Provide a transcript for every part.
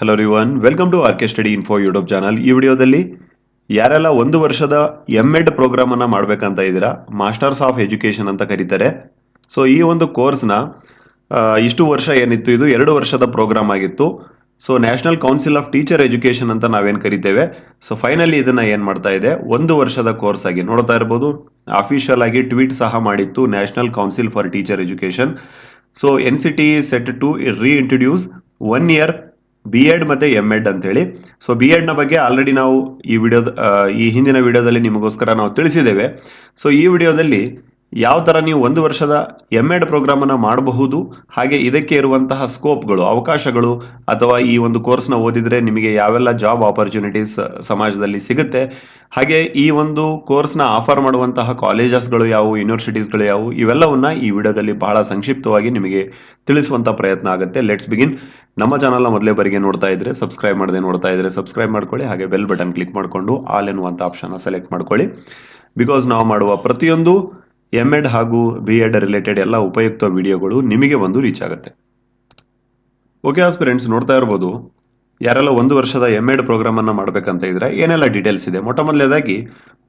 Hello everyone welcome to R K study info YouTube channel ಈ ವಿಡಿಯೋದಲ್ಲಿ ಯಾರೆಲ್ಲ ಒಂದು ವರ್ಷದ ಎಂ ಎಡ್ ಪ್ರೋಗ್ರಾಮ್ ಅನ್ನ ಮಾಡ್ಬೇಕಂತ ಇದ್ದೀರಾ ಮಾಸ್ಟರ್ಸ್ ಆಫ್ ಎಜುಕೇಶನ್ ಅಂತ ಕರೀತಾರೆ. ಸೊ ಈ ಒಂದು ಕೋರ್ಸ್ನ ಇಷ್ಟು ವರ್ಷ ಏನಿತ್ತು, ಇದು ಎರಡು ವರ್ಷದ ಪ್ರೋಗ್ರಾಮ್ ಆಗಿತ್ತು. So national council of teacher education ಅಂತ ನಾವೇನು ಕರಿತೇವೆ. ಸೊ ಫೈನಲಿ ಇದನ್ನ ಏನು ಮಾಡ್ತಾ ಇದೆ, ಒಂದು ವರ್ಷದ ಕೋರ್ಸ್ ಆಗಿ ನೋಡ್ತಾ ಇರ್ಬೋದು. ಅಫಿಷಿಯಲ್ ಆಗಿ ಟ್ವೀಟ್ ಸಹ ಮಾಡಿತ್ತು National Council for Teacher Education so N C T set to reintroduce one year B Ed ಮತ್ತೆ ಎಂ ಎಡ್ ಅಂತೇಳಿ. ಸೊ ಬಿ ಎಡ್ನ ಬಗ್ಗೆ ಆಲ್ರೆಡಿ ನಾವು ಈ ವಿಡಿಯೋದ ಈ ಹಿಂದಿನ ವಿಡಿಯೋದಲ್ಲಿ ನಿಮಗೋಸ್ಕರ ನಾವು ತಿಳಿಸಿದ್ದೇವೆ. ಸೊ ಈ ವಿಡಿಯೋದಲ್ಲಿ ಯಾವ ಥರ ನೀವು ಒಂದು ವರ್ಷದ ಎಂ ಎಡ್ ಪ್ರೋಗ್ರಾಮನ್ನು ಮಾಡಬಹುದು, ಹಾಗೆ ಇದಕ್ಕೆ ಇರುವಂತಹ ಸ್ಕೋಪ್ಗಳು ಅವಕಾಶಗಳು, ಅಥವಾ ಈ ಒಂದು ಕೋರ್ಸ್ನ ಓದಿದ್ರೆ ನಿಮಗೆ ಯಾವೆಲ್ಲ ಜಾಬ್ ಆಪರ್ಚುನಿಟೀಸ್ ಸಮಾಜದಲ್ಲಿ ಸಿಗುತ್ತೆ, ಹಾಗೆ ಈ ಒಂದು ಕೋರ್ಸ್ನ ಆಫರ್ ಮಾಡುವಂತಹ ಕಾಲೇಜಸ್ಗಳು ಯಾವುವು ಯೂನಿವರ್ಸಿಟೀಸ್ಗಳು ಯಾವುವು, ಇವೆಲ್ಲವನ್ನ ಈ ವಿಡಿಯೋದಲ್ಲಿ ಬಹಳ ಸಂಕ್ಷಿಪ್ತವಾಗಿ ನಿಮಗೆ ತಿಳಿಸುವಂತ ಪ್ರಯತ್ನ ಆಗುತ್ತೆ. ಲೆಟ್ಸ್ ಬಿಗಿನ್ ನಮ್ಮ ಚಾನಲ್ನ ಮೊದಲೇ ಬರಿಗೆ ನೋಡ್ತಾ ಇದ್ರೆ ಸಬ್ಸ್ಕ್ರೈಬ್ ಮಾಡದೆ ನೋಡ್ತಾ ಇದ್ರೆ ಸಬ್ಸ್ಕ್ರೈಬ್ ಮಾಡ್ಕೊಳ್ಳಿ, ಹಾಗೆ ಬೆಲ್ ಬಟನ್ ಕ್ಲಿಕ್ ಮಾಡಿಕೊಂಡು ಆಲ್ ಎನ್ನುವಂಥ ಆಪ್ಷನ್ ಸೆಲೆಕ್ಟ್ ಮಾಡ್ಕೊಳ್ಳಿ. ಬಿಕಾಸ್ ನಾವು ಮಾಡುವ ಪ್ರತಿಯೊಂದು ಎಂ ಎಡ್ ಹಾಗೂ ಬಿ ಎಡ್ ರಿಲೇಟೆಡ್ ಎಲ್ಲ ಉಪಯುಕ್ತ ವಿಡಿಯೋಗಳು ನಿಮಗೆ ಒಂದು ರೀಚ್ ಆಗುತ್ತೆ. ಓಕೆ ಆಸ್ಪಿರೆಂಟ್ಸ್ ನೋಡ್ತಾ ಇರ್ಬೋದು, ಯಾರೆಲ್ಲ ಒಂದು ವರ್ಷದ ಎಂ ಎಡ್ ಪ್ರೋಗ್ರಾಮನ್ನು ಮಾಡ್ಬೇಕಂತ ಇದ್ರೆ ಏನೆಲ್ಲ ಡೀಟೇಲ್ಸ್ ಇದೆ? ಮೊಟ್ಟ ಮೊದಲನೇದಾಗಿ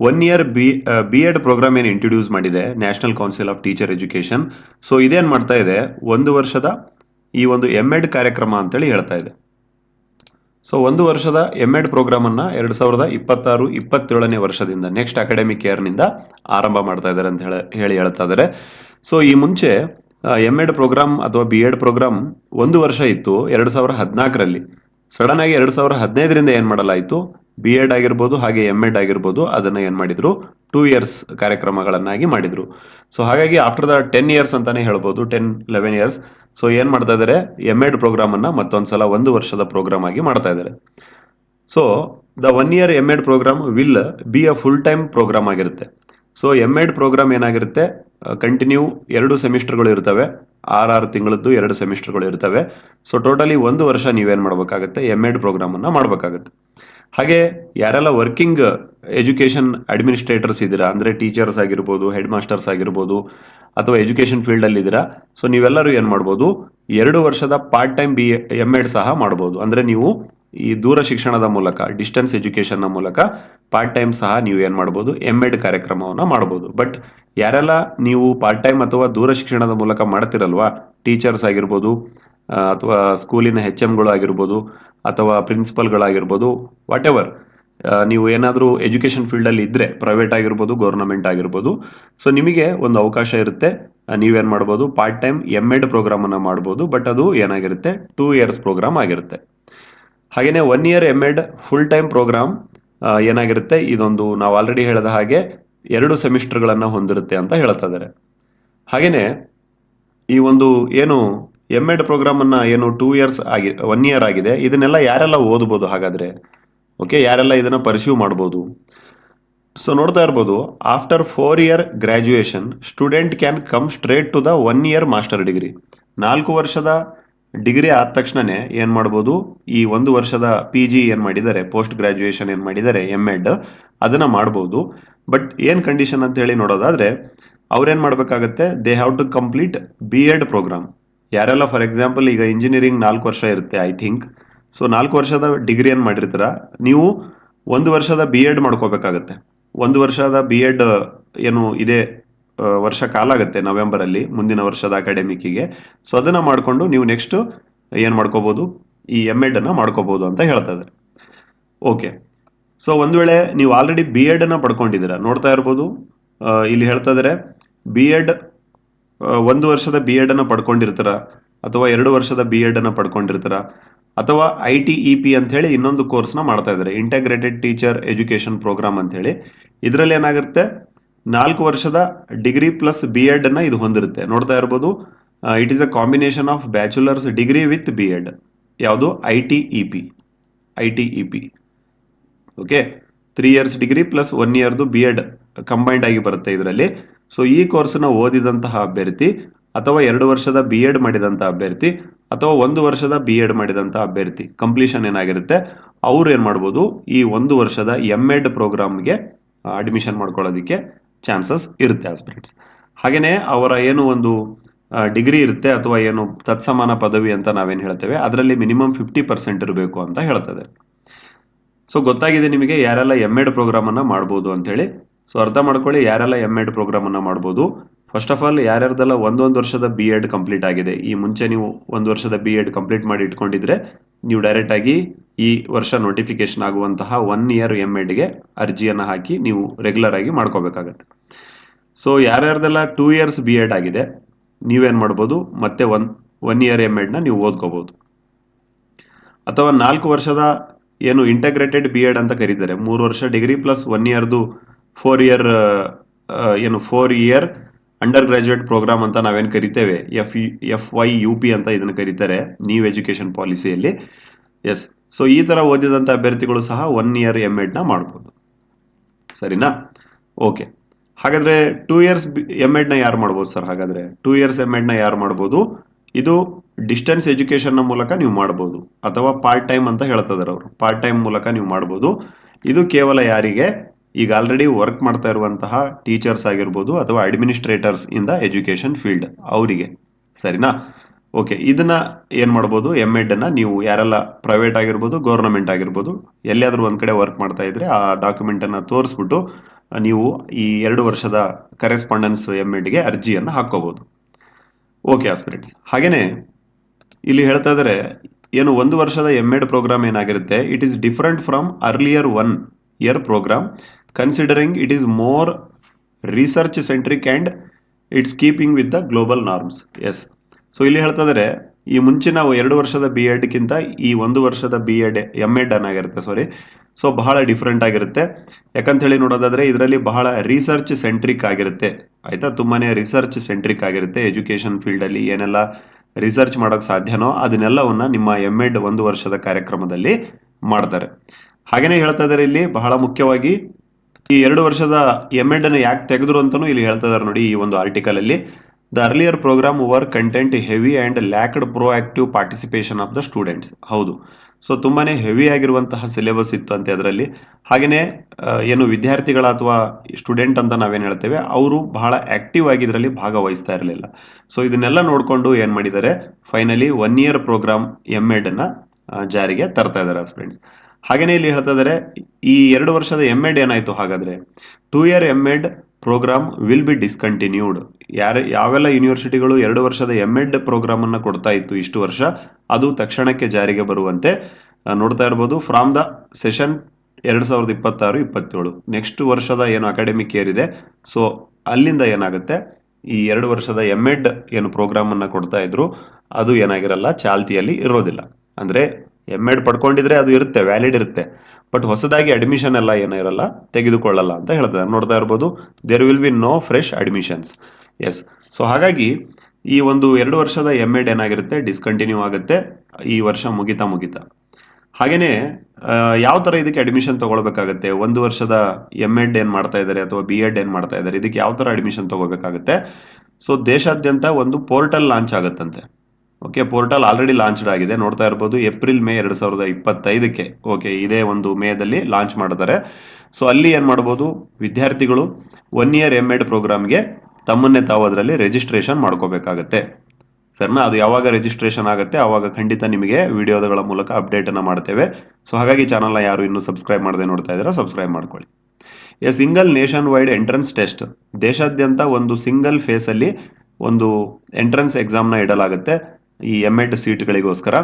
one year B B Ed program ಏನು ಇಂಟ್ರೊಡ್ಯೂಸ್ ಮಾಡಿದೆ national council of teacher education so ಇದೇನು ಮಾಡ್ತಾ ಇದೆ? ಒಂದು ವರ್ಷದ ಈ ಒಂದು ಎಂ ಎಡ್ ಕಾರ್ಯಕ್ರಮ ಅಂತೇಳಿ ಹೇಳ್ತಾ ಇದೆ. ಸೊ ಒಂದು ವರ್ಷದ ಎಂ ಎಡ್ ಪ್ರೋಗ್ರಾಮ್ ಅನ್ನ ಎರಡ್ ಸಾವಿರದ ಇಪ್ಪತ್ತಾರು, ಇಪ್ಪತ್ತೇಳನೇ ವರ್ಷದಿಂದ ನೆಕ್ಸ್ಟ್ ಅಕಾಡೆಮಿಕ್ ಇಯರ್ನಿಂದ ಆರಂಭ ಮಾಡ್ತಾ ಇದ್ದಾರೆ ಅಂತ ಹೇಳಿ ಹೇಳಿ ಹೇಳ್ತಾ ಇದ್ದಾರೆ. ಸೊ ಈ ಮುಂಚೆ ಎಂ ಎಡ್ ಪ್ರೋಗ್ರಾಮ್ ಅಥವಾ ಬಿ ಎಡ್ ಪ್ರೋಗ್ರಾಮ್ ಒಂದು ವರ್ಷ ಇತ್ತು, ಎರಡು ಸಾವಿರ ಹದಿನಾಲ್ಕರಲ್ಲಿ. ಸಡನ್ ಆಗಿ ಎರಡು ಸಾವಿರ ಹದಿನೈದರಿಂದ ಏನು ಮಾಡಲಾಯಿತು? ಬಿ ಎಡ್ ಆಗಿರ್ಬೋದು, ಹಾಗೆ ಎಂ ಎಡ್ ಆಗಿರ್ಬೋದು, ಅದನ್ನ ಏನು ಮಾಡಿದ್ರು? ಟೂ ಇಯರ್ಸ್ ಕಾರ್ಯಕ್ರಮಗಳನ್ನಾಗಿ ಮಾಡಿದ್ರು. ಸೊ ಹಾಗಾಗಿ ಆಫ್ಟರ್ ದ ಟೆನ್ ಇಯರ್ಸ್ ಅಂತಾನೆ ಹೇಳ್ಬೋದು ಟೆನ್ ಲೆವೆನ್ ಇಯರ್ಸ್ ಸೊ ಏನ್ ಮಾಡ್ತಾ ಇದ್ದಾರೆ ಎಂ ಎಡ್ ಪ್ರೋಗ್ರಾಮ್ ಅನ್ನ ಮತ್ತೊಂದ್ಸಲ ಒಂದು ವರ್ಷದ ಪ್ರೋಗ್ರಾಮ್ ಆಗಿ ಮಾಡ್ತಾ ಇದ್ದಾರೆ so the one year M Ed program will be a full time program ಆಗಿರುತ್ತೆ. ಸೊ ಎಂ ಎಡ್ ಪ್ರೋಗ್ರಾಮ್ ಏನಾಗಿರುತ್ತೆ? ಕಂಟಿನ್ಯೂ ಎರಡು ಸೆಮಿಸ್ಟರ್ಗಳು ಇರ್ತವೆ. ಆರು ಆರು ತಿಂಗಳದ್ದು ಎರಡು ಸೆಮಿಸ್ಟರ್ಗಳು ಇರ್ತವೆ. ಸೊ ಟೋಟಲಿ ಒಂದು ವರ್ಷ ನೀವೇನು ಮಾಡಬೇಕಾಗುತ್ತೆ? ಎಂ ಎಡ್ ಪ್ರೋಗ್ರಾಮ್ ಅನ್ನ ಮಾಡಬೇಕಾಗುತ್ತೆ. ಹಾಗೆ ಯಾರೆಲ್ಲ ವರ್ಕಿಂಗ್ ಎಜುಕೇಶನ್ ಅಡ್ಮಿನಿಸ್ಟ್ರೇಟರ್ಸ್ ಇದ್ದೀರಾ, ಅಂದ್ರೆ ಟೀಚರ್ಸ್ ಆಗಿರ್ಬೋದು ಹೆಡ್ ಮಾಸ್ಟರ್ಸ್ ಆಗಿರ್ಬೋದು, ಅಥವಾ ಎಜುಕೇಶನ್ ಫೀಲ್ಡ್ ಅಲ್ಲಿ ಇದ್ದೀರಾ ಸೊ ನೀವೆಲ್ಲರೂ ಏನು ಮಾಡ್ಬೋದು, ಎರಡು ವರ್ಷದ part time B M Ed ಸಹ ಮಾಡ್ಬೋದು. ಅಂದ್ರೆ ನೀವು ಈ ದೂರ ಶಿಕ್ಷಣದ ಮೂಲಕ ಡಿಸ್ಟೆನ್ಸ್ ಎಜುಕೇಶನ್ನ ಮೂಲಕ ಪಾರ್ಟ್ ಟೈಮ್ ಸಹ ನೀವು ಏನು ಮಾಡ್ಬೋದು ಎಂ ಎಡ್ ಕಾರ್ಯಕ್ರಮವನ್ನು ಮಾಡ್ಬೋದು. ಬಟ್ ಯಾರೆಲ್ಲ ನೀವು ಪಾರ್ಟ್ ಟೈಮ್ ಅಥವಾ ದೂರ ಶಿಕ್ಷಣದ ಮೂಲಕ ಮಾಡ್ತಿರಲ್ವಾ ಟೀಚರ್ಸ್ ಆಗಿರ್ಬೋದು ಅಥವಾ ಸ್ಕೂಲಿನ ಹೆಚ್ ಎಮ್ಗಳು ಆಗಿರ್ಬೋದು ಅಥವಾ ಪ್ರಿನ್ಸಿಪಲ್ಗಳಾಗಿರ್ಬೋದು ವಾಟ್ ಎವರ್ ನೀವು ಏನಾದರೂ ಎಜುಕೇಶನ್ ಫೀಲ್ಡಲ್ಲಿ ಇದ್ದರೆ ಪ್ರೈವೇಟ್ ಆಗಿರ್ಬೋದು ಗೌರ್ನಮೆಂಟ್ ಆಗಿರ್ಬೋದು ಸೊ ನಿಮಗೆ ಒಂದು ಅವಕಾಶ ಇರುತ್ತೆ. ನೀವೇನ್ ಮಾಡ್ಬೋದು ಪಾರ್ಟ್ ಟೈಮ್ ಎಂ ಎಡ್ ಪ್ರೋಗ್ರಾಮನ್ನು ಮಾಡ್ಬೋದು ಬಟ್ ಅದು ಏನಾಗಿರುತ್ತೆ ಟೂ ಇಯರ್ಸ್ ಪ್ರೋಗ್ರಾಮ್ ಆಗಿರುತ್ತೆ. ಹಾಗೆಯೇ one year M Ed full time program ಏನಾಗಿರುತ್ತೆ, ಇದೊಂದು ನಾವು ಆಲ್ರೆಡಿ ಹೇಳಿದ ಹಾಗೆ ಎರಡು ಸೆಮಿಸ್ಟರ್ಗಳನ್ನು ಹೊಂದಿರುತ್ತೆ ಅಂತ ಹೇಳ್ತಾ ಇದ್ದಾರೆ ಹಾಗೆಯೇ ಈ ಒಂದು ಏನು ಎಂ ಎಡ್ ಪ್ರೋಗ್ರಾಮನ್ನು ಏನು ಟೂ ಇಯರ್ಸ್ ಆಗಿ ಒನ್ ಇಯರ್ ಆಗಿದೆ. ಇದನ್ನೆಲ್ಲ ಯಾರೆಲ್ಲ ಓದ್ಬೋದು ಹಾಗಾದ್ರೆ? ಓಕೆ ಯಾರೆಲ್ಲ ಇದನ್ನ ಪರ್ಸ್ಯೂ ಮಾಡ್ಬೋದು? ಸೊ ನೋಡ್ತಾ ಇರ್ಬೋದು after four year graduation student can come straight to the one year master degree ನಾಲ್ಕು ವರ್ಷದ ಡಿಗ್ರಿ ಆದ ತಕ್ಷಣನೇ ಏನು ಮಾಡ್ಬೋದು? ಈ ಒಂದು ವರ್ಷದ ಪಿ ಜಿ ಏನು ಮಾಡಿದ್ದಾರೆ ಪೋಸ್ಟ್ ಗ್ರಾಜುಯೇಷನ್ ಏನು ಮಾಡಿದ್ದಾರೆ ಎಂ ಎಡ್ ಅದನ್ನ ಮಾಡ್ಬೋದು. ಬಟ್ ಏನು ಕಂಡೀಷನ್ ಅಂತ ಹೇಳಿ ನೋಡೋದಾದ್ರೆ, ಅವ್ರೇನು ಮಾಡ್ಬೇಕಾಗತ್ತೆ? They have to complete B Ed program ಯಾರೆಲ್ಲ ಫಾರ್ ಎಕ್ಸಾಂಪಲ್ ಈಗ ಇಂಜಿನಿಯರಿಂಗ್ ನಾಲ್ಕು ವರ್ಷ ಇರುತ್ತೆ ಐ ಥಿಂಕ್ ಸೊ ನಾಲ್ಕು ವರ್ಷದ ಡಿಗ್ರಿ ಏನ್ ಮಾಡಿರ್ತೀರ? ನೀವು ಒಂದು ವರ್ಷದ ಬಿ ಎಡ್ ಮಾಡ್ಕೋಬೇಕಾಗತ್ತೆ. ಒಂದು ವರ್ಷದ ಬಿ ಎಡ್ ಏನು ಇದೆ ವರ್ಷ ಕಾಲ ಆಗುತ್ತೆ ನವೆಂಬರ್ ಅಲ್ಲಿ ಮುಂದಿನ ವರ್ಷದ ಅಕಾಡೆಮಿಕ್ಕಿಗೆ ಸೊ ಅದನ್ನ ಮಾಡಿಕೊಂಡು ನೀವು ನೆಕ್ಸ್ಟ್ ಏನು ಮಾಡ್ಕೋಬಹುದು ಈ ಎಂ ಎಡ್ ಅನ್ನ ಮಾಡ್ಕೋಬಹುದು ಅಂತ ಹೇಳ್ತಾ ಇದ್ದಾರೆ. ಓಕೆ ಸೊ ಒಂದ್ ವೇಳೆ ನೀವು ಆಲ್ರೆಡಿ ಬಿ ಎಡ್ ಅನ್ನ ಪಡ್ಕೊಂಡಿದ್ದೀರಾ, ನೋಡ್ತಾ ಇರ್ಬೋದು. ಇಲ್ಲಿ ಹೇಳ್ತಾ ಇದ್ದಾರೆ ಬಿ ಎಡ್ ಒಂದು ವರ್ಷದ ಬಿ ಎಡ್ ಅನ್ನ ಪಡ್ಕೊಂಡಿರ್ತಾರ ಅಥವಾ ಎರಡು ವರ್ಷದ ಬಿ ಎಡ್ ಅನ್ನ ಪಡ್ಕೊಂಡಿರ್ತಾರ ಅಥವಾ ಐ ಟಿ ಇ ಪಿ ಅಂತ ಹೇಳಿ ಇನ್ನೊಂದು ಕೋರ್ಸ್ನ ಮಾಡ್ತಾ ಇದ್ದಾರೆ. ಇಂಟಗ್ರೇಟೆಡ್ ಟೀಚರ್ ಎಜುಕೇಶನ್ ಪ್ರೋಗ್ರಾಮ್ ಅಂತ ಹೇಳಿ ಇದರಲ್ಲಿ ಏನಾಗುತ್ತೆ? ನಾಲ್ಕು ವರ್ಷದ ಡಿಗ್ರಿ ಪ್ಲಸ್ ಬಿ ಅನ್ನ ಇದು ಹೊಂದಿರುತ್ತೆ. ನೋಡ್ತಾ ಇರ್ಬೋದು it is a combination of bachelors degree with B Ed ಯಾವುದು? I T E P I T E P okay three years degree plus one ಇಯರ್ದು B Ed combined ಆಗಿ ಬರುತ್ತೆ ಇದರಲ್ಲಿ. ಸೊ ಈ ಕೋರ್ಸ್ನ ಓದಿದಂತಹ ಅಭ್ಯರ್ಥಿ ಅಥವಾ ಎರಡು ವರ್ಷದ ಬಿ ಎಡ್ ಮಾಡಿದಂಥ ಅಭ್ಯರ್ಥಿ ಅಥವಾ ಒಂದು ವರ್ಷದ ಬಿ ಎಡ್ ಮಾಡಿದಂಥ ಅಭ್ಯರ್ಥಿ ಕಂಪ್ಲೀಷನ್ ಏನಾಗಿರುತ್ತೆ? ಅವ್ರು ಏನು ಮಾಡ್ಬೋದು? ಈ ಒಂದು ವರ್ಷದ ಎಂ ಎಡ್ ಪ್ರೋಗ್ರಾಮ್ಗೆ ಅಡ್ಮಿಷನ್ ಮಾಡ್ಕೊಳ್ಳೋದಕ್ಕೆ ಚಾನ್ಸಸ್ ಇರುತ್ತೆ ಆಸ್ಪಿರೆಂಟ್ಸ್ ಹಾಗೆಯೇ ಅವರ ಏನು ಒಂದು ಡಿಗ್ರಿ ಇರುತ್ತೆ ಅಥವಾ ಏನು ತತ್ಸಮಾನ ಪದವಿ ಅಂತ ನಾವೇನು ಹೇಳ್ತೇವೆ, ಅದರಲ್ಲಿ ಮಿನಿಮಮ್ ಫಿಫ್ಟಿ ಪರ್ಸೆಂಟ್ ಇರಬೇಕು ಅಂತ ಹೇಳ್ತದೆ. ಸೊ ಗೊತ್ತಾಗಿದೆ ನಿಮಗೆ ಯಾರೆಲ್ಲ ಎಂ ಎಡ್ ಪ್ರೋಗ್ರಾಮನ್ನು ಮಾಡ್ಬೋದು ಅಂತೇಳಿ. ಸೊ ಅರ್ಥ ಮಾಡ್ಕೊಳ್ಳಿ, ಯಾರೆಲ್ಲ ಎಂ ಎಡ್ ಪ್ರೋಗ್ರಾಮನ್ನು ಮಾಡ್ಬೋದು. ಫಸ್ಟ್ ಆಫ್ ಆಲ್ ಯಾರ್ಯಾರ್ದೆಲ್ಲ ಒಂದೊಂದು ವರ್ಷದ ಬಿ ಎಡ್ ಕಂಪ್ಲೀಟ್ ಆಗಿದೆ, ಈ ಮುಂಚೆ ನೀವು ಒಂದು ವರ್ಷದ ಬಿ ಎಡ್ ಕಂಪ್ಲೀಟ್ ಮಾಡಿ ಇಟ್ಕೊಂಡಿದ್ರೆ, ನೀವು ಡೈರೆಕ್ಟ್ ಆಗಿ ಈ ವರ್ಷ ನೋಟಿಫಿಕೇಶನ್ ಆಗುವಂತಹ ಒನ್ ಇಯರ್ ಎಂ ಎಡ್ಗೆ ಅರ್ಜಿಯನ್ನು ಹಾಕಿ ನೀವು ರೆಗ್ಯುಲರ್ ಆಗಿ ಮಾಡ್ಕೋಬೇಕಾಗತ್ತೆ. ಸೊ ಯಾರ್ಯಾರ್ದೆಲ್ಲ ಟೂ ಇಯರ್ಸ್ ಬಿ ಎಡ್ ಆಗಿದೆ, ನೀವೇನು ಮಾಡ್ಬೋದು, ಮತ್ತೆ ಒನ್ ಒನ್ ಇಯರ್ ಎಂ ಎಡ್ನ ನೀವು ಓದ್ಕೋಬೋದು. ಅಥವಾ ನಾಲ್ಕು ವರ್ಷದ ಏನು ಇಂಟಗ್ರೇಟೆಡ್ ಬಿ ಎಡ್ ಅಂತ ಕರೀತಾರೆ, ಮೂರು ವರ್ಷ ಡಿಗ್ರಿ ಪ್ಲಸ್ ಒನ್ ಇಯರ್ದು ಫೋರ್ ಇಯರ್ ಏನು four year undergraduate program ಅಂತ ನಾವೇನು ಕರಿತೇವೆ? F F Y U P ಅಂತ ಇದನ್ನು ಕರೀತಾರೆ ನ್ಯೂ ಎಜುಕೇಷನ್ ಪಾಲಿಸಿಯಲ್ಲಿ ಎಸ್ ಸೊ ಈ ಥರ ಓದಿದಂಥ ಅಭ್ಯರ್ಥಿಗಳು ಸಹ ಒನ್ ಇಯರ್ ಎಂ ಎಡ್ನ ಮಾಡ್ಬೋದು. ಸರಿನಾ? ಓಕೆ ಹಾಗಾದ್ರೆ ಟೂ ಇಯರ್ಸ್ ಎಂ ಎಡ್ನ ಯಾರು ಮಾಡ್ಬೋದು ಸರ್ ಹಾಗಾದ್ರೆ? ಟೂ ಇಯರ್ಸ್ ಎಂ ಎಡ್ನ ಯಾರು ಮಾಡ್ಬೋದು? ಇದು ಡಿಸ್ಟೆನ್ಸ್ ಎಜುಕೇಷನ್ನ ಮೂಲಕ ನೀವು ಮಾಡ್ಬೋದು. ಅಥವಾ ಪಾರ್ಟ್ ಟೈಮ್ ಅಂತ ಹೇಳ್ತಿದ್ದಾರೆ ಅವರು. ಪಾರ್ಟ್ ಟೈಮ್ ಮೂಲಕ ನೀವು ಮಾಡ್ಬೋದು. ಇದು ಕೇವಲ ಯಾರಿಗೆ? ಈಗ ಆಲ್ರೆಡಿ ವರ್ಕ್ ಮಾಡ್ತಾ ಇರುವಂತಹ ಟೀಚರ್ಸ್ ಆಗಿರ್ಬೋದು ಅಥವಾ ಅಡ್ಮಿನಿಸ್ಟ್ರೇಟರ್ಸ್ ಇಂದ ಎಜುಕೇಷನ್ ಫೀಲ್ಡ್ ಅವರಿಗೆ. ಸರಿನಾ? ಓಕೆ ಇದನ್ನ ಏನು ಮಾಡ್ಬೋದು? ಎಂ ಎಡನ್ನು ನೀವು ಯಾರೆಲ್ಲ ಪ್ರೈವೇಟ್ ಆಗಿರ್ಬೋದು ಗೌರ್ನಮೆಂಟ್ ಆಗಿರ್ಬೋದು, ಎಲ್ಲಿಯಾದರೂ ಒಂದು ಕಡೆ ವರ್ಕ್ ಮಾಡ್ತಾ ಇದ್ರೆ ಆ ಡಾಕ್ಯುಮೆಂಟನ್ನು ತೋರಿಸ್ಬಿಟ್ಟು, ನೀವು ಈ ಎರಡು ವರ್ಷದ ಕರೆಸ್ಪಾಂಡೆನ್ಸ್ ಎಂ ಎಡ್ಗೆ ಅರ್ಜಿಯನ್ನು ಹಾಕೋಬಹುದು ಓಕೆ ಆಸ್ಪಿರೆಂಟ್ಸ್ ಹಾಗೇನೆ, ಇಲ್ಲಿ ಹೇಳ್ತಾ ಇದ್ರೆ, ಏನು ಒಂದು ವರ್ಷದ ಎಂ ಎಡ್ ಪ್ರೋಗ್ರಾಮ್ ಏನಾಗಿರುತ್ತೆ? It is different from earlier one year program considering it is more research centric and it's keeping with the global norms yes so ಇಲ್ಲಿ ಹೇಳ್ತಾ ಈ ಮುಂಚೆ ನಾವು ಎರಡು ವರ್ಷದ ಬಿ ಎಡ್ಗಿಂತ ಈ ಒಂದು ವರ್ಷದ ಬಿ ಎಡ್ ಎಂ ಎಡ್ ಅನ್ನಾಗಿರುತ್ತೆ ಸಾರಿ ಸೊ ಬಹಳ ಡಿಫ್ರೆಂಟ್ ಆಗಿರುತ್ತೆ. ಯಾಕಂತ ಹೇಳಿ ನೋಡೋದಾದ್ರೆ, ಇದರಲ್ಲಿ ಬಹಳ ರಿಸರ್ಚ್ ಸೆಂಟ್ರಿಕ್ ಆಗಿರುತ್ತೆ. ಆಯಿತಾ? ತುಂಬಾ ರಿಸರ್ಚ್ ಸೆಂಟ್ರಿಕ್ ಆಗಿರುತ್ತೆ ಎಜುಕೇಷನ್ ಫೀಲ್ಡಲ್ಲಿ ಏನೆಲ್ಲ ರಿಸರ್ಚ್ ಮಾಡೋಕೆ ಸಾಧ್ಯನೋ ಅದನ್ನೆಲ್ಲವನ್ನು ನಿಮ್ಮ ಎಂ ಎಡ್ ಒಂದು ವರ್ಷದ ಕಾರ್ಯಕ್ರಮದಲ್ಲಿ ಮಾಡ್ತಾರೆ. ಹಾಗೇನೇ ಹೇಳ್ತಾ ಇದ್ದಾರೆ ಇಲ್ಲಿ, ಬಹಳ ಮುಖ್ಯವಾಗಿ ಈ ಎರಡು ವರ್ಷದ ಎಂ ಎಡ್ ಅನ್ನು ಯಾಕೆ ತೆಗೆದ್ರು ಅಂತಾನು ಇಲ್ಲಿ ಹೇಳ್ತಾ ಇದ್ದಾರೆ ನೋಡಿ ಈ ಒಂದು ಆರ್ಟಿಕಲ್ ಅಲ್ಲಿ. The earlier program were content heavy and lacked proactive participation of the students ಹೌದು. ಸೊ ತುಂಬಾನೇ ಹೆವಿ ಆಗಿರುವಂತಹ ಸಿಲೆಬಸ್ ಇತ್ತು ಅಂತೆ ಅದರಲ್ಲಿ. ಹಾಗೆಯೇ ಏನು ವಿದ್ಯಾರ್ಥಿಗಳ ಅಥವಾ ಸ್ಟೂಡೆಂಟ್ ಅಂತ ನಾವೇನು ಹೇಳ್ತೇವೆ, ಅವರು ಬಹಳ ಆಕ್ಟಿವ್ ಆಗಿ ಇದರಲ್ಲಿ ಭಾಗವಹಿಸ್ತಾ ಇರಲಿಲ್ಲ. ಸೊ ಇದನ್ನೆಲ್ಲ ನೋಡಿಕೊಂಡು ಏನು ಮಾಡಿದ್ದಾರೆ? Finally one year program M ಎಡನ್ನು ಜಾರಿಗೆ ತರ್ತಾ ಇದ್ದಾರೆ ಸ್ಟೂಡೆಂಟ್ಸ್ ಹಾಗೆಯೇ ಇಲ್ಲಿ ಹೇಳ್ತಾ ಈ ಎರಡು ವರ್ಷದ ಎಂ ಎಡ್ ಏನಾಯಿತು ಹಾಗಾದರೆ? Two year M Ed program will be discontinued ಯಾರ, ಯಾವೆಲ್ಲ ಯೂನಿವರ್ಸಿಟಿಗಳು ಎರಡು ವರ್ಷದ ಎಂ ಎಡ್ ಪ್ರೋಗ್ರಾಮನ್ನು ಕೊಡ್ತಾ ಇತ್ತು ಇಷ್ಟು ವರ್ಷ, ಅದು ತಕ್ಷಣಕ್ಕೆ ಜಾರಿಗೆ ಬರುವಂತೆ ನೋಡ್ತಾ ಇರ್ಬೋದು. ಫ್ರಾಮ್ ದ ಸೆಷನ್ ಎರಡು ಸಾವಿರದ ಇಪ್ಪತ್ತಾರು, ಇಪ್ಪತ್ತೇಳು. ನೆಕ್ಸ್ಟ್ ವರ್ಷದ ಏನು ಅಕಾಡೆಮಿಕ್ ಇಯರ್ ಇದೆ ಸೊ ಅಲ್ಲಿಂದ ಏನಾಗುತ್ತೆ? ಈ ಎರಡು ವರ್ಷದ ಎಂ ಎಡ್ ಏನು ಪ್ರೋಗ್ರಾಮನ್ನು ಕೊಡ್ತಾ ಇದ್ರು, ಅದು ಏನಾಗಿರಲ್ಲ, ಚಾಲ್ತಿಯಲ್ಲಿ ಇರೋದಿಲ್ಲ. ಅಂದರೆ ಎಂ ಎಡ್ ಪಡ್ಕೊಂಡಿದ್ರೆ ಅದು ಇರುತ್ತೆ ವ್ಯಾಲಿಡ್ ಇರುತ್ತೆ. ಬಟ್ ಹೊಸದಾಗಿ ಅಡ್ಮಿಷನ್ ಎಲ್ಲ ಏನೂ ಇರಲ್ಲ, ತೆಗೆದುಕೊಳ್ಳಲ್ಲ ಅಂತ ಹೇಳ್ತಾರೆ. ನೋಡ್ತಾ ಇರ್ಬೋದು there will be no fresh admissions yes so ಹಾಗಾಗಿ ಈ ಒಂದು ಎರಡು ವರ್ಷದ ಎಂ ಎಡ್ ಏನಾಗಿರುತ್ತೆ ಡಿಸ್ಕಂಟಿನ್ಯೂ ಆಗುತ್ತೆ, ಈ ವರ್ಷ ಮುಗಿತಾ ಮುಗಿತಾ. ಹಾಗೆಯೇ ಯಾವ ಥರ ಇದಕ್ಕೆ ಅಡ್ಮಿಷನ್ ತೊಗೊಳ್ಬೇಕಾಗತ್ತೆ? ಒಂದು ವರ್ಷದ ಎಂ ಎಡ್ ಏನು ಮಾಡ್ತಾ ಇದ್ದಾರೆ ಅಥವಾ ಬಿ ಎಡ್ ಏನು ಮಾಡ್ತಾ ಇದ್ದಾರೆ? ಇದಕ್ಕೆ ಯಾವ ಥರ ಅಡ್ಮಿಷನ್ ತಗೋಬೇಕಾಗುತ್ತೆ ಸೊ ದೇಶಾದ್ಯಂತ ಒಂದು ಪೋರ್ಟಲ್ ಲಾಂಚ್ ಆಗುತ್ತಂತೆ. ಓಕೆ ಪೋರ್ಟಲ್ ಆಲ್ರೆಡಿ ಲಾಂಚ್ಡ್ ಆಗಿದೆ. ನೋಡ್ತಾ ಇರ್ಬೋದು ಏಪ್ರಿಲ್ ಮೇ ಎರಡು ಸಾವಿರದ ಇಪ್ಪತ್ತೈದಕ್ಕೆ. ಓಕೆ ಇದೇ ಒಂದು ಮೇದಲ್ಲಿ ಲಾಂಚ್ ಮಾಡಿದ್ದಾರೆ. ಸೊ ಅಲ್ಲಿ ಏನು ಮಾಡ್ಬೋದು? ವಿದ್ಯಾರ್ಥಿಗಳು ಒನ್ ಇಯರ್ ಎಂ ಎಡ್ ಪ್ರೋಗ್ರಾಮ್ಗೆ ತಮ್ಮನ್ನೇ ತಾವು ಅದರಲ್ಲಿ ರಿಜಿಸ್ಟ್ರೇಷನ್ ಮಾಡ್ಕೋಬೇಕಾಗತ್ತೆ. ಸರ್ನಾ, ಅದು ಯಾವಾಗ ರಿಜಿಸ್ಟ್ರೇಷನ್ ಆಗುತ್ತೆ ಆವಾಗ ಖಂಡಿತ ನಿಮಗೆ ವಿಡಿಯೋಗಳ ಮೂಲಕ ಅಪ್ಡೇಟನ್ನು ಮಾಡ್ತೇವೆ. ಸೊ ಹಾಗಾಗಿ ಚಾನಲ್ನ ಯಾರು ಇನ್ನೂ ಸಬ್ಸ್ಕ್ರೈಬ್ ಮಾಡದೆ ನೋಡ್ತಾ ಇದ್ದೀರಾ ಸಬ್ಸ್ಕ್ರೈಬ್ ಮಾಡ್ಕೊಳ್ಳಿ. A single nation wide entrance test ದೇಶಾದ್ಯಂತ ಒಂದು ಸಿಂಗಲ್ ಫೇಸಲ್ಲಿ ಒಂದು ಎಂಟ್ರೆನ್ಸ್ ಎಕ್ಸಾಮ್ನ ಇಡಲಾಗುತ್ತೆ. ಈ ಎಂ ಎಡ್ ಸೀಟ್ಗಳಿಗೋಸ್ಕರ.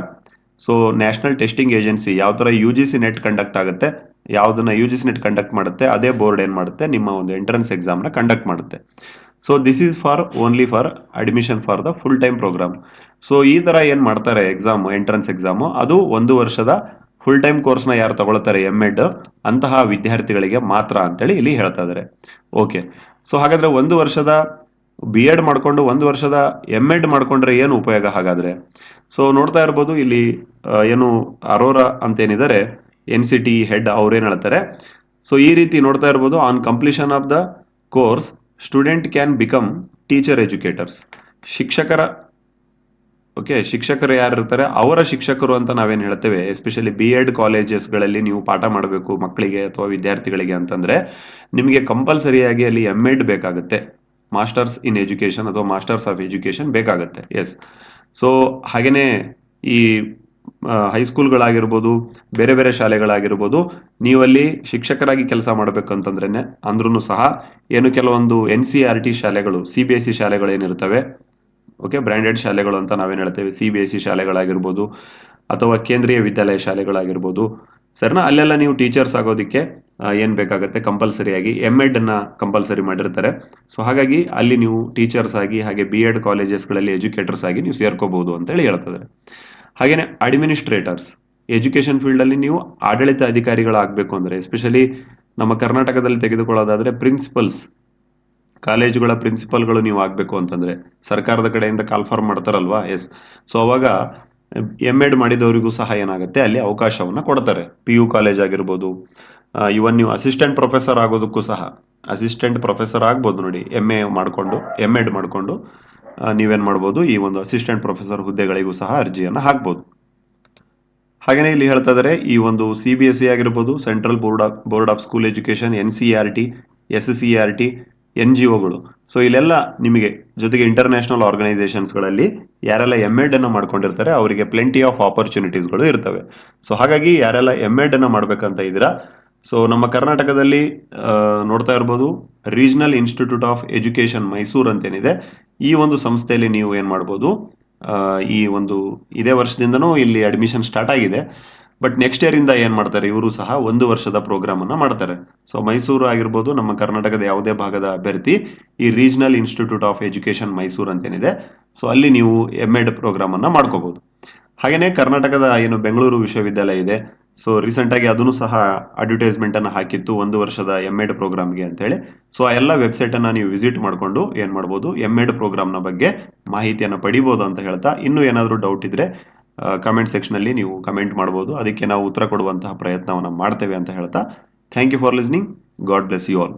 ಸೊ ನ್ಯಾಷನಲ್ ಟೆಸ್ಟಿಂಗ್ ಏಜೆನ್ಸಿ ಯಾವ ಥರ U G C NET conduct ಆಗುತ್ತೆ, ಯಾವುದನ್ನ U G C NET conduct ಮಾಡುತ್ತೆ, ಅದೇ ಬೋರ್ಡ್ ಏನು ಮಾಡುತ್ತೆ, ನಿಮ್ಮ ಒಂದು ಎಂಟ್ರೆನ್ಸ್ ಎಕ್ಸಾಮ್ನ ಕಂಡಕ್ಟ್ ಮಾಡುತ್ತೆ. So this is for only for admission for the full time program so ಈ ಥರ ಏನು ಮಾಡ್ತಾರೆ ಎಕ್ಸಾಮ್ ಎಂಟ್ರೆನ್ಸ್ ಎಕ್ಸಾಮು ಅದು ಒಂದು ವರ್ಷದ ಫುಲ್ ಟೈಮ್ ಕೋರ್ಸ್ನ ಯಾರು ತಗೊಳ್ತಾರೆ ಎಂ ಎಡ್ ಅಂತಹ ವಿದ್ಯಾರ್ಥಿಗಳಿಗೆ ಮಾತ್ರ ಅಂತೇಳಿ ಇಲ್ಲಿ ಹೇಳ್ತಾ ಇದ್ದಾರೆ ಓಕೆ ಸೊ ಹಾಗಾದ್ರೆ ಒಂದು ವರ್ಷದ ಬಿ ಎಡ್ ಮಾಡಿಕೊಂಡು ಒಂದು ವರ್ಷದ ಎಂ ಎಡ್ ಮಾಡಿಕೊಂಡ್ರೆ ಏನು ಉಪಯೋಗ ಹಾಗಾದರೆ? ಸೊ ನೋಡ್ತಾ ಇರ್ಬೋದು, ಇಲ್ಲಿ ಏನು ಅರೋರಾ ಅಂತ ಏನಿದ್ದಾರೆ ಎನ್ ಸಿ ಟಿ ಹೆಡ್ ಅವ್ರೇನು ಹೇಳ್ತಾರೆ? ಸೊ ಈ ರೀತಿ ನೋಡ್ತಾ ಇರ್ಬೋದು on completion of the course student can become teacher educators ಶಿಕ್ಷಕರ ಓಕೆ ಶಿಕ್ಷಕರು ಯಾರು ಇರ್ತಾರೆ? ಅವರ ಶಿಕ್ಷಕರು ಅಂತ ನಾವೇನು ಹೇಳ್ತೇವೆ? ಎಸ್ಪೆಷಲಿ ಬಿ ಎಡ್ ಕಾಲೇಜಸ್ಗಳಲ್ಲಿ ನೀವು ಪಾಠ ಮಾಡಬೇಕು ಮಕ್ಕಳಿಗೆ ಅಥವಾ ವಿದ್ಯಾರ್ಥಿಗಳಿಗೆ ಅಂತಂದರೆ, ನಿಮಗೆ ಕಂಪಲ್ಸರಿಯಾಗಿ ಅಲ್ಲಿ ಎಂ ಎಡ್ ಬೇಕಾಗುತ್ತೆ. ಮಾಸ್ಟರ್ಸ್ ಇನ್ ಎಜುಕೇಷನ್ ಅಥವಾ ಮಾಸ್ಟರ್ಸ್ ಆಫ್ ಎಜುಕೇಷನ್ ಬೇಕಾಗುತ್ತೆ. ಎಸ್ ಸೊ ಹಾಗೆಯೇ ಈ ಹೈಸ್ಕೂಲ್ಗಳಾಗಿರ್ಬೋದು ಬೇರೆ ಬೇರೆ ಶಾಲೆಗಳಾಗಿರ್ಬೋದು, ನೀವಲ್ಲಿ ಶಿಕ್ಷಕರಾಗಿ ಕೆಲಸ ಮಾಡಬೇಕಂತಂದ್ರೇ ಅಂದ್ರೂ ಸಹ ಏನು ಕೆಲವೊಂದು ಎನ್ ಸಿ ಆರ್ ಟಿ ಶಾಲೆಗಳು ಸಿ ಬಿ ಎಸ್ ಸಿ ಶಾಲೆಗಳು ಏನಿರ್ತವೆ ಓಕೆ ಬ್ರ್ಯಾಂಡೆಡ್ ಶಾಲೆಗಳು ಅಂತ ನಾವೇನು ಹೇಳ್ತೇವೆ ಸಿ ಬಿ ಎಸ್ ಸಿ ಶಾಲೆಗಳಾಗಿರ್ಬೋದು, ಅಥವಾ ಕೇಂದ್ರೀಯ ವಿದ್ಯಾಲಯ ಶಾಲೆಗಳಾಗಿರ್ಬೋದು ಸರಿನಾ, ಅಲ್ಲೆಲ್ಲ ನೀವು ಟೀಚರ್ಸ್ ಆಗೋದಕ್ಕೆ ಏನು ಬೇಕಾಗುತ್ತೆ? ಕಂಪಲ್ಸರಿಯಾಗಿ ಎಂ ಎಡನ್ನು ಕಂಪಲ್ಸರಿ ಮಾಡಿರ್ತಾರೆ. ಸೊ ಹಾಗಾಗಿ ಅಲ್ಲಿ ನೀವು ಟೀಚರ್ಸ್ ಆಗಿ, ಹಾಗೆ ಬಿ ಎಡ್ ಕಾಲೇಜಸ್ಗಳಲ್ಲಿ ಎಜುಕೇಟರ್ಸ್ ಆಗಿ ನೀವು ಸೇರ್ಕೋಬಹುದು ಅಂತೇಳಿ ಹೇಳ್ತದೆ ಹಾಗೆಯೇ ಅಡ್ಮಿನಿಸ್ಟ್ರೇಟರ್ಸ್ ಎಜುಕೇಷನ್ ಫೀಲ್ಡಲ್ಲಿ ನೀವು ಆಡಳಿತ ಅಧಿಕಾರಿಗಳಾಗಬೇಕು ಅಂದರೆ ಎಸ್ಪೆಷಲಿ ನಮ್ಮ ಕರ್ನಾಟಕದಲ್ಲಿ ತೆಗೆದುಕೊಳ್ಳೋದಾದರೆ ಪ್ರಿನ್ಸಿಪಲ್ಸ್ ಕಾಲೇಜುಗಳ ಪ್ರಿನ್ಸಿಪಲ್ಗಳು ನೀವು ಆಗಬೇಕು ಅಂತಂದರೆ, ಸರ್ಕಾರದ ಕಡೆಯಿಂದ ಕಾಲ್ಫಾರ್ಮ್ ಮಾಡ್ತಾರಲ್ವಾ? ಎಸ್ ಸೊ ಅವಾಗ ಎಂ ಎಡ್ ಮಾಡಿದವರಿಗೂ ಸಹ ಏನಾಗುತ್ತೆ? ಅಲ್ಲಿ ಅವಕಾಶವನ್ನು ಕೊಡ್ತಾರೆ. ಪಿ ಯು ಕಾಲೇಜ್ ಆಗಿರ್ಬೋದು ಇವನ್ ನೀವು ಅಸಿಸ್ಟೆಂಟ್ ಪ್ರೊಫೆಸರ್ ಆಗೋದಕ್ಕೂ ಸಹ ಅಸಿಸ್ಟೆಂಟ್ ಪ್ರೊಫೆಸರ್ ಆಗ್ಬೋದು ನೋಡಿ ಎಂ ಎ ಮಾಡಿಕೊಂಡು ಎಂ ಎಡ್ ಮಾಡಿಕೊಂಡು ನೀವೇನು ಮಾಡ್ಬೋದು? ಈ ಒಂದು ಅಸಿಸ್ಟೆಂಟ್ ಪ್ರೊಫೆಸರ್ ಹುದ್ದೆಗಳಿಗೂ ಸಹ ಅರ್ಜಿಯನ್ನು ಹಾಕ್ಬೋದು. ಹಾಗೆಯೇ ಇಲ್ಲಿ ಹೇಳ್ತಾ ಇದ್ದಾರೆ ಈ ಒಂದು ಸಿ ಬಿ ಎಸ್ ಸಿ ಆಗಿರ್ಬೋದು central board of board of school education N C R T S C R T N G ಒಗಳು so ಇಲ್ಲೆಲ್ಲ ನಿಮಗೆ ಜೊತೆಗೆ ಇಂಟರ್ನ್ಯಾಷನಲ್ ಆರ್ಗನೈಸೇಷನ್ಸ್ಗಳಲ್ಲಿ ಯಾರೆಲ್ಲ ಎಂ ಅನ್ನು ಮಾಡ್ಕೊಂಡಿರ್ತಾರೆ, ಅವರಿಗೆ ಪ್ಲೆಂಟಿ ಆಫ್ ಆಪರ್ಚುನಿಟೀಸ್ಗಳು ಇರ್ತವೆ. ಸೊ ಹಾಗಾಗಿ ಯಾರೆಲ್ಲ ಎಂ ಎಡ್ ಅನ್ನು ಮಾಡ್ಬೇಕಂತ ಇದ್ದೀರಾ? ಸೊ ನಮ್ಮ ಕರ್ನಾಟಕದಲ್ಲಿ ನೋಡ್ತಾ ಇರ್ಬೋದು regional institute of education Mysuru ಅಂತೇನಿದೆ. ಈ ಒಂದು ಸಂಸ್ಥೆಯಲ್ಲಿ ನೀವು ಏನು ಮಾಡ್ಬೋದು ಈ ಒಂದು ಇದೇ ವರ್ಷದಿಂದನೂ ಇಲ್ಲಿ ಅಡ್ಮಿಷನ್ ಸ್ಟಾರ್ಟ್ ಆಗಿದೆ. ಬಟ್ ನೆಕ್ಸ್ಟ್ ಇಯರಿಂದ ಏನು ಮಾಡ್ತಾರೆ? ಇವರು ಸಹ ಒಂದು ವರ್ಷದ ಪ್ರೋಗ್ರಾಮ್ ಅನ್ನ ಮಾಡ್ತಾರೆ. ಸೊ ಮೈಸೂರು ಆಗಿರ್ಬೋದು, ನಮ್ಮ ಕರ್ನಾಟಕದ ಯಾವುದೇ ಭಾಗದ ಅಭ್ಯರ್ಥಿ ಈ regional institute of education Mysuru ಅಂತೇನಿದೆ. So ಅಲ್ಲಿ ನೀವು ಎಂ ಎಡ್ ಪ್ರೋಗ್ರಾಮ್ ಅನ್ನ ಮಾಡ್ಕೋಬಹುದು ಹಾಗೆಯೇ ಕರ್ನಾಟಕದ ಏನು ಬೆಂಗಳೂರು ವಿಶ್ವವಿದ್ಯಾಲಯ ಇದೆ. ಸೊ ರೀಸೆಂಟಾಗಿ ಅದನ್ನು ಸಹ ಅಡ್ವರ್ಟೈಸ್ಮೆಂಟ್ ಅನ್ನು ಹಾಕಿತ್ತು ಒಂದು ವರ್ಷದ ಎಂ ಎಡ್ ಪ್ರೋಗ್ರಾಮ್ಗೆ ಅಂತೇಳಿ ಸೊ ಆ ಎಲ್ಲ ವೆಬ್ಸೈಟನ್ನು ನೀವು ವಿಸಿಟ್ ಮಾಡಿಕೊಂಡು ಏನು ಮಾಡ್ಬೋದು? ಎಂ ಎಡ್ ಪ್ರೋಗ್ರಾಮ್ನ ಬಗ್ಗೆ ಮಾಹಿತಿಯನ್ನು ಪಡಿಬೋದು ಅಂತ ಹೇಳ್ತಾ, ಇನ್ನೂ ಏನಾದರೂ ಡೌಟ್ ಇದ್ದರೆ ಕಮೆಂಟ್ ಸೆಕ್ಷನಲ್ಲಿ ನೀವು ಕಮೆಂಟ್ ಮಾಡ್ಬೋದು. ಅದಕ್ಕೆ ನಾವು ಉತ್ತರ ಕೊಡುವಂತಹ ಪ್ರಯತ್ನವನ್ನು ಮಾಡ್ತೇವೆ ಅಂತ ಹೇಳ್ತಾ thank you for listening God bless you all